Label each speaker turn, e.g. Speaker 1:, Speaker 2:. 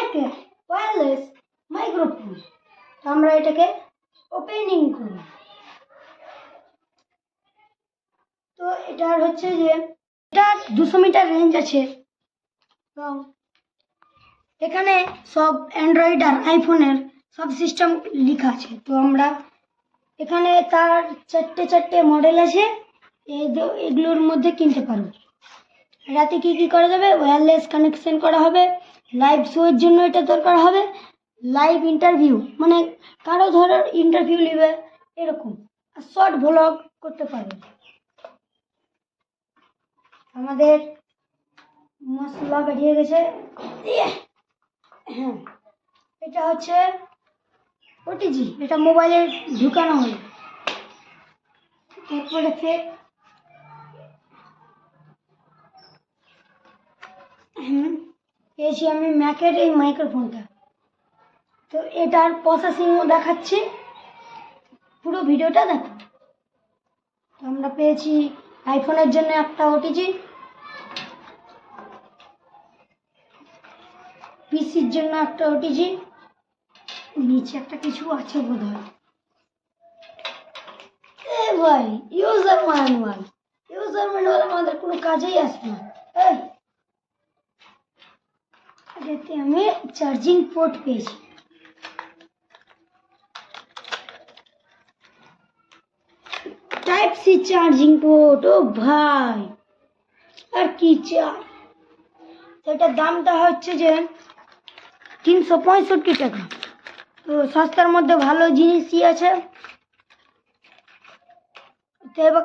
Speaker 1: এক wireless microphone তো আমরা এটাকে ওপেনিং করি। তো এটার হচ্ছে যে, এটা দুশো মিটার রেঞ্জ আছে। এবং এখানে সব অ্যান্ড্রয়েড আর আইফোনের সব সিস্টেম লেখা আছে। তো আমরা এখানে তার চারটে চারটে মডেল আছে। এগুলোর মধ্যে কিনতে পারো রাতে কি কি করা যাবে? ওয়্যারলেস কানেকশন করা হবে। লাইভ শোয়ের জন্য এটা দরকার হবে। লাইভ ইন্টারভিউ মানে কারও ধরো ইন্টারভিউ নেবে, এরকম। আর শর্ট ভ্লগ করতে পারবে। আমাদের মশলা বেরিয়ে গেছে! হ্যাঁ এটা হচ্ছে ওটিজি এটা মোবাইলে ঢুকানো হয় তারপরে ফের পেয়েছি আমি ম্যাকের এই মাইক্রোফোনটা। তো এটার প্রসেসিংও দেখাচ্ছি। পুরো ভিডিওটা দেখো। তো আমরা পেয়েছি আইফোনের জন্য একটা ওটিজি পিসির জন্য একটা ওটিজি নিচে একটা কিছু আছে বোধ হয় ভাই ইউজার ম্যানুয়াল ইউজার ম্যানুয়াল আমাদের কোনো কাজেই আসে না। এটাতে আমি চার্জিং পোর্ট পেয়েছি। টাইপ সি চার্জিং পোর্ট, ও ভাই। আর কি চাই? তো এটার দামটা হচ্ছে যে তিনশো পঁয়ষট্টি টাকা। তো সস্তার মধ্যে ভালো জিনিসই আছে। এবার